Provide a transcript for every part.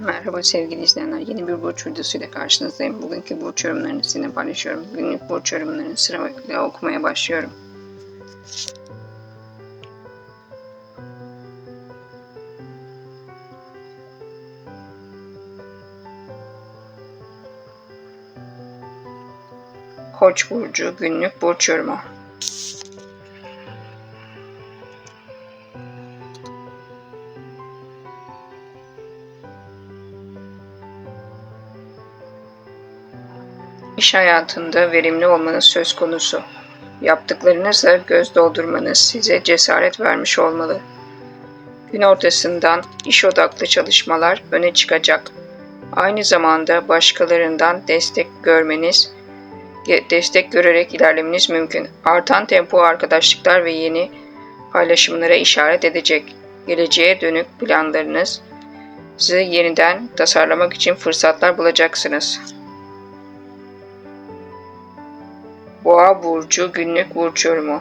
Merhaba sevgili izleyenler. Yeni bir burç videosuyla karşınızdayım. Bugünkü burç yorumlarını sizinle paylaşıyorum. Günlük burç yorumlarını sırayla okumaya başlıyorum. Koç burcu günlük burç yorumu. Hayatında verimli olmanız söz konusu. Yaptıklarınızla göz doldurmanız size cesaret vermiş olmalı. Gün ortasından iş odaklı çalışmalar öne çıkacak. Aynı zamanda başkalarından destek görmeniz, destek görerek ilerlemeniz mümkün. Artan tempo arkadaşlıklar ve yeni paylaşımlara işaret edecek. Geleceğe dönük planlarınızı yeniden tasarlamak için fırsatlar bulacaksınız. Boğa burcu günlük burç yorumu.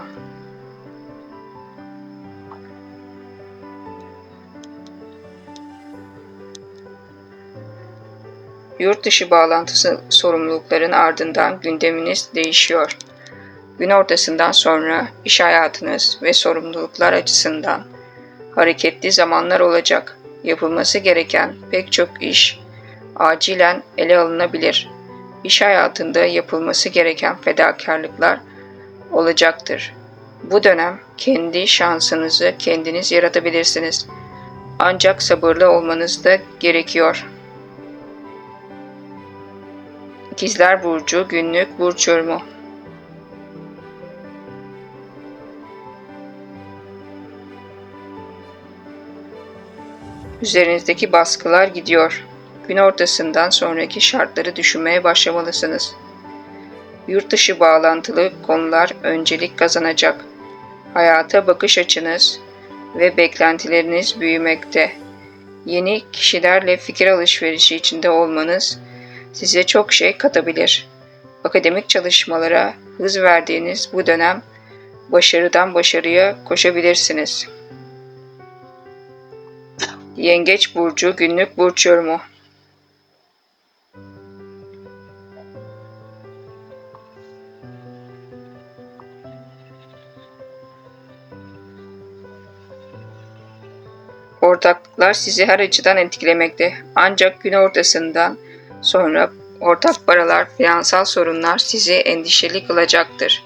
Yurt dışı bağlantısı sorumlulukların ardından gündeminiz değişiyor. Gün ortasından sonra iş hayatınız ve sorumluluklar açısından hareketli zamanlar olacak. Yapılması gereken pek çok iş acilen ele alınabilir iş hayatında yapılması gereken fedakarlıklar olacaktır. Bu dönem kendi şansınızı kendiniz yaratabilirsiniz. Ancak sabırlı olmanız da gerekiyor. İkizler Burcu günlük burç yorumu. Üzerinizdeki baskılar gidiyor gün ortasından sonraki şartları düşünmeye başlamalısınız. Yurt dışı bağlantılı konular öncelik kazanacak. Hayata bakış açınız ve beklentileriniz büyümekte. Yeni kişilerle fikir alışverişi içinde olmanız size çok şey katabilir. Akademik çalışmalara hız verdiğiniz bu dönem başarıdan başarıya koşabilirsiniz. Yengeç burcu günlük burç yorumu. Ortaklıklar sizi her açıdan etkilemekte. Ancak gün ortasından sonra ortak paralar, finansal sorunlar sizi endişeli kılacaktır.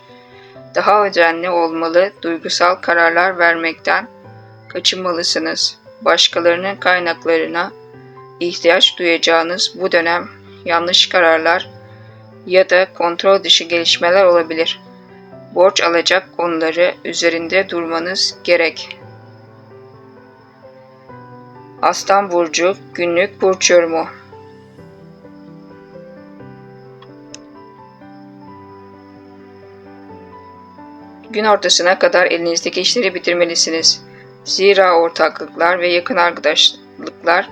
Daha özenli olmalı, duygusal kararlar vermekten kaçınmalısınız. Başkalarının kaynaklarına ihtiyaç duyacağınız bu dönem yanlış kararlar ya da kontrol dışı gelişmeler olabilir. Borç alacak konuları üzerinde durmanız gerek. Aslan Burcu günlük burç yorumu. Gün ortasına kadar elinizdeki işleri bitirmelisiniz. Zira ortaklıklar ve yakın arkadaşlıklar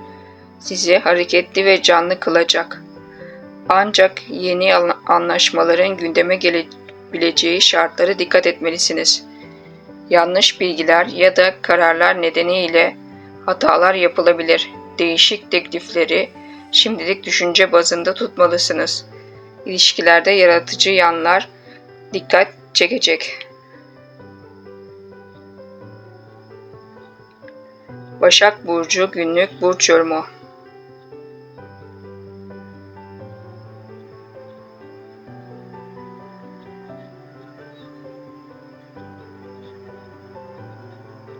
sizi hareketli ve canlı kılacak. Ancak yeni anlaşmaların gündeme gelebileceği şartlara dikkat etmelisiniz. Yanlış bilgiler ya da kararlar nedeniyle hatalar yapılabilir. Değişik teklifleri şimdilik düşünce bazında tutmalısınız. İlişkilerde yaratıcı yanlar dikkat çekecek. Başak Burcu günlük burç yorumu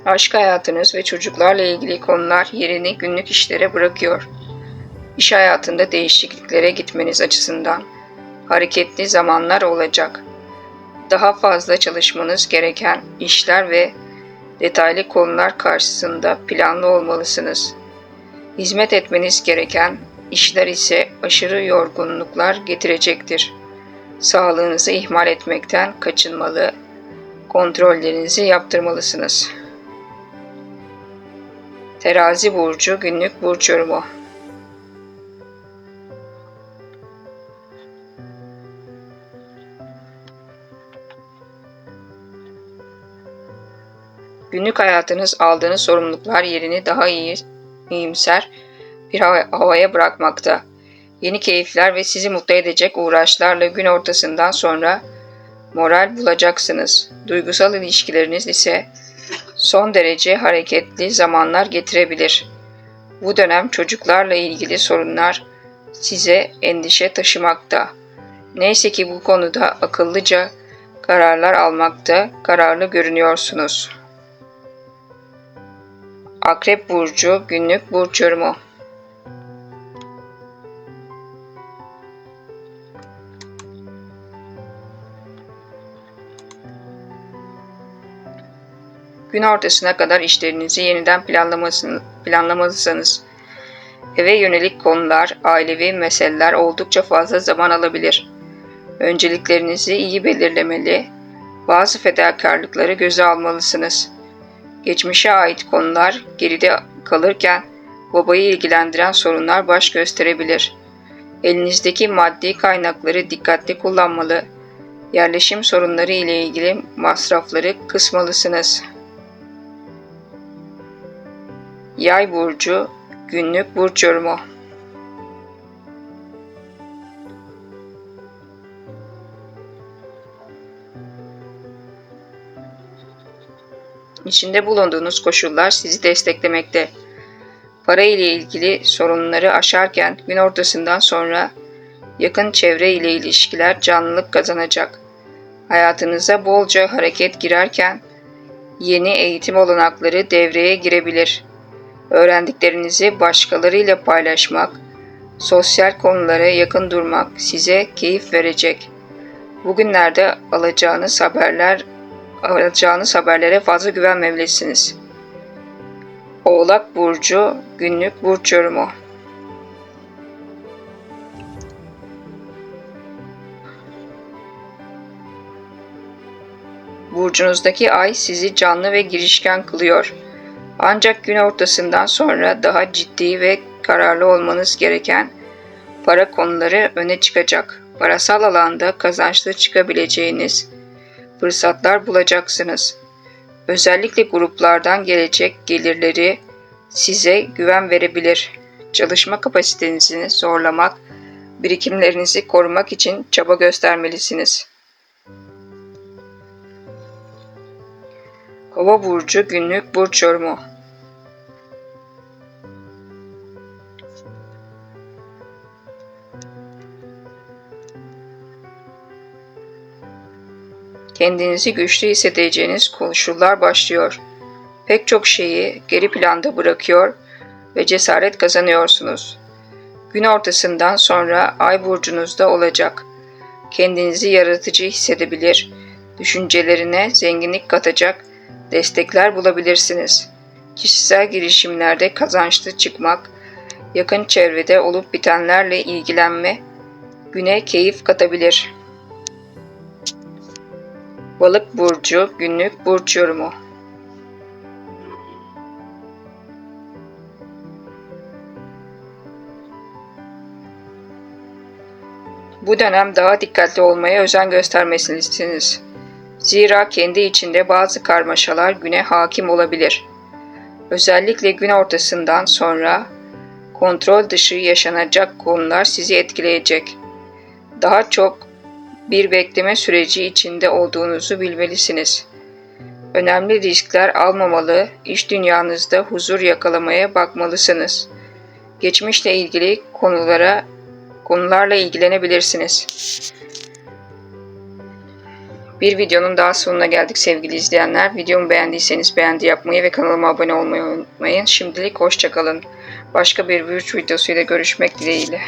Aşk hayatınız ve çocuklarla ilgili konular yerini günlük işlere bırakıyor. İş hayatında değişikliklere gitmeniz açısından hareketli zamanlar olacak. Daha fazla çalışmanız gereken işler ve detaylı konular karşısında planlı olmalısınız. Hizmet etmeniz gereken işler ise aşırı yorgunluklar getirecektir. Sağlığınızı ihmal etmekten kaçınmalı, kontrollerinizi yaptırmalısınız.'' Terazi burcu günlük burç yorumu. Günlük hayatınız aldığınız sorumluluklar yerini daha iyi, iyimser bir hava- havaya bırakmakta. Yeni keyifler ve sizi mutlu edecek uğraşlarla gün ortasından sonra moral bulacaksınız. Duygusal ilişkileriniz ise son derece hareketli zamanlar getirebilir. Bu dönem çocuklarla ilgili sorunlar size endişe taşımakta. Neyse ki bu konuda akıllıca kararlar almakta kararlı görünüyorsunuz. Akrep Burcu günlük burç yorumu. Gün ortasına kadar işlerinizi yeniden planlamalısınız. Eve yönelik konular, ailevi meseleler oldukça fazla zaman alabilir. Önceliklerinizi iyi belirlemeli, bazı fedakarlıkları göze almalısınız. Geçmişe ait konular geride kalırken babayı ilgilendiren sorunlar baş gösterebilir. Elinizdeki maddi kaynakları dikkatli kullanmalı, yerleşim sorunları ile ilgili masrafları kısmalısınız. Yay burcu günlük burç yorumu. İçinde bulunduğunuz koşullar sizi desteklemekte. Para ile ilgili sorunları aşarken gün ortasından sonra yakın çevre ile ilişkiler canlılık kazanacak. Hayatınıza bolca hareket girerken yeni eğitim olanakları devreye girebilir. Öğrendiklerinizi başkalarıyla paylaşmak, sosyal konulara yakın durmak size keyif verecek. Bugünlerde alacağınız haberler alacağınız haberlere fazla güvenmemelisiniz. Oğlak Burcu günlük burç yorumu. Burcunuzdaki ay sizi canlı ve girişken kılıyor. Ancak gün ortasından sonra daha ciddi ve kararlı olmanız gereken para konuları öne çıkacak. Parasal alanda kazançlı çıkabileceğiniz fırsatlar bulacaksınız. Özellikle gruplardan gelecek gelirleri size güven verebilir. Çalışma kapasitenizi zorlamak, birikimlerinizi korumak için çaba göstermelisiniz. Kova burcu günlük burç yorumu. Kendinizi güçlü hissedeceğiniz koşullar başlıyor. Pek çok şeyi geri planda bırakıyor ve cesaret kazanıyorsunuz. Gün ortasından sonra ay burcunuzda olacak. Kendinizi yaratıcı hissedebilir, düşüncelerine zenginlik katacak destekler bulabilirsiniz. Kişisel girişimlerde kazançlı çıkmak, yakın çevrede olup bitenlerle ilgilenme güne keyif katabilir. Balık burcu günlük burç yorumu. Bu dönem daha dikkatli olmaya özen göstermelisiniz. Zira kendi içinde bazı karmaşalar güne hakim olabilir. Özellikle gün ortasından sonra kontrol dışı yaşanacak konular sizi etkileyecek. Daha çok bir bekleme süreci içinde olduğunuzu bilmelisiniz. Önemli riskler almamalı, iş dünyanızda huzur yakalamaya bakmalısınız. Geçmişle ilgili konulara konularla ilgilenebilirsiniz. Bir videonun daha sonuna geldik sevgili izleyenler. Videomu beğendiyseniz beğendi yapmayı ve kanalıma abone olmayı unutmayın. Şimdilik hoşçakalın. Başka bir virüs videosuyla görüşmek dileğiyle.